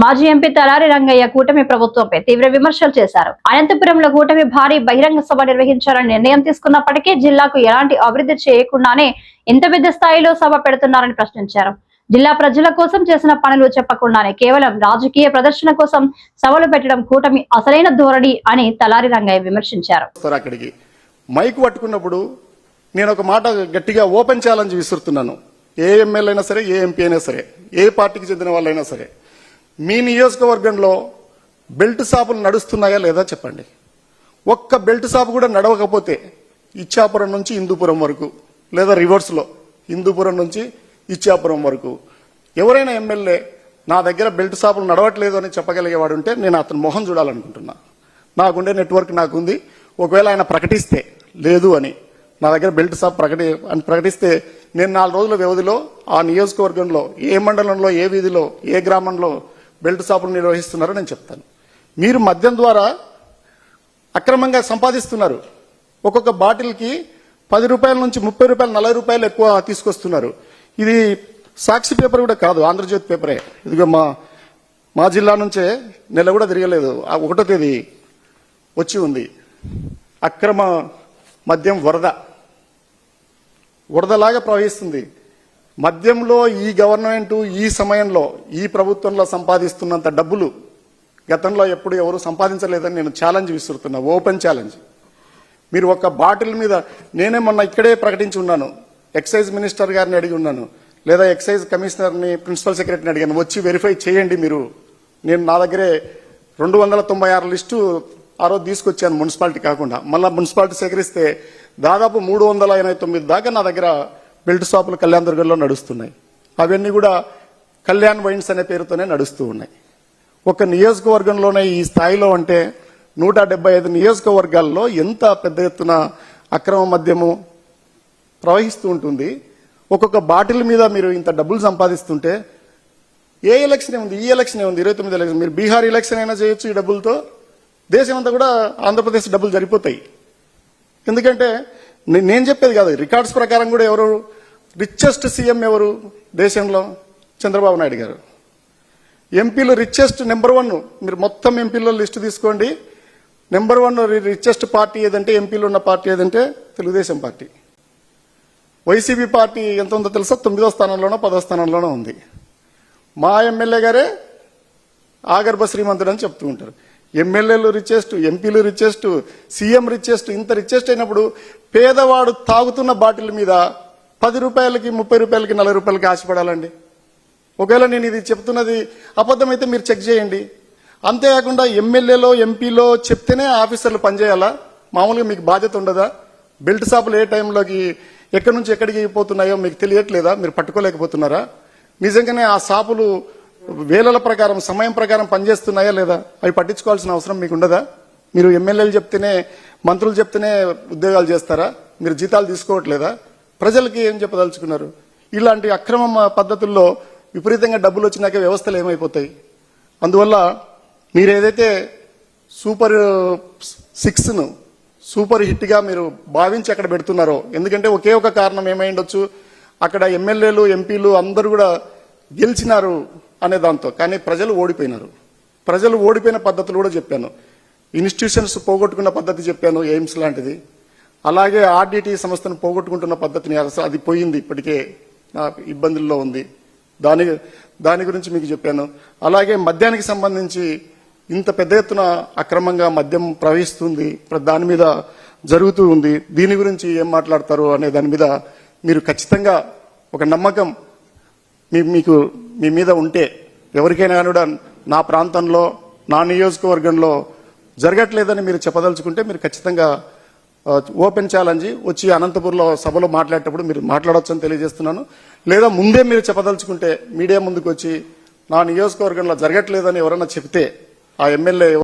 మాజీ ఎంపీ తలారి రంగయ్య కూటమి ప్రభుత్వంపై తీవ్ర విమర్శలు చేశారు. అనంతపురంలో కూటమి భారీ బహిరంగ సభ నిర్వహించాలని నిర్ణయం తీసుకున్నప్పటికీ జిల్లాకు ఎలాంటి అభివృద్ధి చేయకుండానే ఇంత పెద్ద స్థాయిలో సభ పెడుతున్నారని ప్రశ్నించారు. జిల్లా ప్రజల కోసం చేసిన పనులు చెప్పకుండానే కేవలం రాజకీయ ప్రదర్శన కోసం సభలు పెట్టడం కూటమి అసలైన ధోరణి అని తలారి రంగయ్య విమర్శించారు. అక్కడికి మైక్ పట్టుకున్నప్పుడు నేను ఒక మాట గట్టిగా ఓపెన్ ఛాలెంజ్ విసురుతున్నాను. ఏ ఎమ్మెల్యే అయినా సరే ఏ ఎంపీ అయినా సరే ఏ పార్టీకి చెందిన వాళ్ళైనా సరే. మీ నియోజకవర్గంలో బెల్ట్ షాపులు నడుస్తున్నాయా లేదా చెప్పండి. ఒక్క బెల్ట్ షాప్ కూడా నడవకపోతే ఇచ్చాపురం నుంచి హిందూపురం వరకు లేదా రివర్స్లో హిందూపురం నుంచి ఇచ్చాపురం వరకు ఎవరైనా ఎమ్మెల్యే నా దగ్గర బెల్ట్ షాపులు నడవట్లేదు అని చెప్పగలిగేవాడు ఉంటే నేను అతని మొహం చూడాలనుకుంటున్నా. నాకుండే నెట్వర్క్ నాకుంది. ఒకవేళ ఆయన ప్రకటిస్తే లేదు అని నా దగ్గర బెల్ట్ షాప్ ప్రకటి అని ప్రకటిస్తే నేను నాలుగు రోజుల వ్యవధిలో ఆ నియోజకవర్గంలో ఏ మండలంలో ఏ వీధిలో ఏ గ్రామంలో బెల్ట్ షాపులు నిర్వహిస్తున్నారో నేను చెప్తాను. మీరు మద్యం ద్వారా అక్రమంగా సంపాదిస్తున్నారు. ఒక్కొక్క బాటిల్కి పది రూపాయల నుంచి ముప్పై రూపాయలు నలభై రూపాయలు ఎక్కువ తీసుకొస్తున్నారు. ఇది సాక్షి పేపర్ కూడా కాదు ఆంధ్రజ్యోతి పేపరే. ఇదిగో మా మా జిల్లా నుంచే నెల కూడా తిరగలేదు. ఆ ఒకటో తేదీ వచ్చి ఉంది. అక్రమ మద్యం వరద. వరదలాగా ప్రవహిస్తుంది. మద్యంలో ఈ గవర్నమెంట్ ఈ సమయంలో ఈ ప్రభుత్వంలో సంపాదిస్తున్నంత డబ్బులు గతంలో ఎప్పుడు ఎవరు సంపాదించలేదని నేను ఛాలెంజ్ విసురుతున్నా ఓపెన్ ఛాలెంజ్. మీరు ఒక బాటిల్ మీద నేనే మొన్న ఇక్కడే ప్రకటించి ఉన్నాను ఎక్సైజ్ మినిస్టర్ గారిని అడిగి ఉన్నాను లేదా ఎక్సైజ్ కమిషనర్ని ప్రిన్సిపల్ సెక్రటరీని అడిగాను వచ్చి వెరిఫై చేయండి మీరు. నేను నా దగ్గరే రెండు వందల తొంభై ఆరు లిస్టు ఆ రోజు తీసుకొచ్చాను మున్సిపాలిటీ కాకుండా. మళ్ళీ మున్సిపాలిటీ సేకరిస్తే దాదాపు మూడు వందల ఎనభై తొమ్మిది దాకా నా దగ్గర బెల్ట్ షాపులు కళ్యాణ దుర్గంలో నడుస్తున్నాయి. అవన్నీ కూడా కళ్యాణ్ వైన్స్ అనే పేరుతోనే నడుస్తూ ఉన్నాయి. ఒక నియోజకవర్గంలోనే ఈ స్థాయిలో అంటే నూట డెబ్బై ఐదు నియోజకవర్గాల్లో ఎంత పెద్ద ఎత్తున అక్రమ మద్యము ప్రవహిస్తూ ఉంటుంది. ఒక్కొక్క బాటిల్ మీద మీరు ఇంత డబ్బులు సంపాదిస్తుంటే ఏ ఎలక్షన్ ఉంది? ఈ ఎలక్షన్ ఉంది ఇరవై తొమ్మిది ఎలక్షన్. మీరు బీహార్ ఎలక్షన్ అయినా చేయొచ్చు ఈ డబ్బులతో. దేశం అంతా కూడా ఆంధ్రప్రదేశ్ డబ్బులు సరిపోతాయి ఎందుకంటే నేను చెప్పేది కాదు రికార్డ్స్ ప్రకారం కూడా ఎవరు రిచెస్ట్ సీఎం ఎవరు? దేశంలో చంద్రబాబు నాయుడు గారు. ఎంపీలు రిచెస్ట్ నెంబర్ వన్ మీరు మొత్తం ఎంపీలో లిస్ట్ తీసుకోండి. నెంబర్ వన్ రిచెస్ట్ పార్టీ ఏదంటే ఎంపీలు ఉన్న పార్టీ ఏదంటే తెలుగుదేశం పార్టీ. వైసీపీ పార్టీ ఎంత ఉందో తెలుసా? తొమ్మిదో స్థానంలోనో పదో స్థానంలోనో ఉంది. మా ఎమ్మెల్యే గారే ఆగర్భ శ్రీమంతుడు అని చెప్తూ ఉంటారు. ఎమ్మెల్యేలు రిచెస్ట్ ఎంపీలు రిచెస్ట్ సీఎం రిచెస్ట్ ఇంత రిచెస్ట్ అయినప్పుడు పేదవాడు తాగుతున్న బాటిల్ మీద పది రూపాయలకి ముప్పై రూపాయలకి నలభై రూపాయలకి ఆశపడాలండి. ఒకవేళ నేను ఇది చెప్తున్నది అబద్ధమైతే మీరు చెక్ చేయండి. అంతేకాకుండా ఎమ్మెల్యేలో ఎంపీలో చెప్తేనే ఆఫీసర్లు పనిచేయాలా? మామూలుగా మీకు బాధ్యత ఉండదా? బెల్ట్ షాపులు ఏ టైంలోకి ఎక్కడి నుంచి ఎక్కడికి పోతున్నాయో మీకు తెలియట్లేదా? మీరు పట్టుకోలేకపోతున్నారా? నిజంగానే ఆ షాపులు వేలల ప్రకారం సమయం ప్రకారం పనిచేస్తున్నాయా లేదా? అవి పట్టించుకోవాల్సిన అవసరం మీకు ఉండదా? మీరు ఎమ్మెల్యేలు చెప్తేనే మంత్రులు చెప్తేనే ఉద్యోగాలు చేస్తారా? మీరు జీతాలు తీసుకోవట్లేదా? ప్రజలకి ఏం చెప్పదలుచుకున్నారు? ఇలాంటి అక్రమ పద్ధతుల్లో విపరీతంగా డబ్బులు వచ్చినాక వ్యవస్థలు ఏమైపోతాయి? అందువల్ల మీరు ఏదైతే సూపర్ సిక్స్ను సూపర్ హిట్గా మీరు భావించి అక్కడ పెడుతున్నారో ఎందుకంటే ఒకే ఒక కారణం ఏమై ఉండొచ్చు? అక్కడ ఎమ్మెల్యేలు ఎంపీలు అందరూ కూడా గెలిచినారు అనే దాంతో కానీ ప్రజలు ఓడిపోయినారు. ప్రజలు ఓడిపోయిన పద్ధతులు కూడా చెప్పాను. ఇన్స్టిట్యూషన్స్ పోగొట్టుకున్న పద్ధతి చెప్పాను ఎయిమ్స్ లాంటిది. అలాగే ఆర్డిటి సంస్థను పోగొట్టుకుంటున్న పద్ధతిని అది పోయింది ఇప్పటికే. నా ఇబ్బందుల్లో ఉంది. దాని దాని గురించి మీకు చెప్పాను. అలాగే మద్యానికి సంబంధించి ఇంత పెద్ద ఎత్తున అక్రమంగా మద్యం ప్రవహిస్తుంది. ప్ర- దాని మీద జరుగుతూ ఉంది. దీని గురించి ఏం మాట్లాడతారు అనే దాని మీద మీరు ఖచ్చితంగా ఒక నమ్మకం మీ మీకు మీ మీద ఉంటే ఎవరికైనా కూడా నా ప్రాంతంలో నా నియోజకవర్గంలో జరగట్లేదని మీరు చెప్పదలుచుకుంటే మీరు ఖచ్చితంగా ఓపెన్ ఛాలెంజ్ వచ్చి అనంతపూర్లో సభలో మాట్లాడేటప్పుడు మీరు మాట్లాడొచ్చని తెలియజేస్తున్నాను. లేదా ముందే మీరు చెప్పదలుచుకుంటే మీడియా ముందుకు వచ్చి నా నియోజకవర్గంలో జరగట్లేదని ఎవరైనా చెప్తే ఆ ఎమ్మెల్యే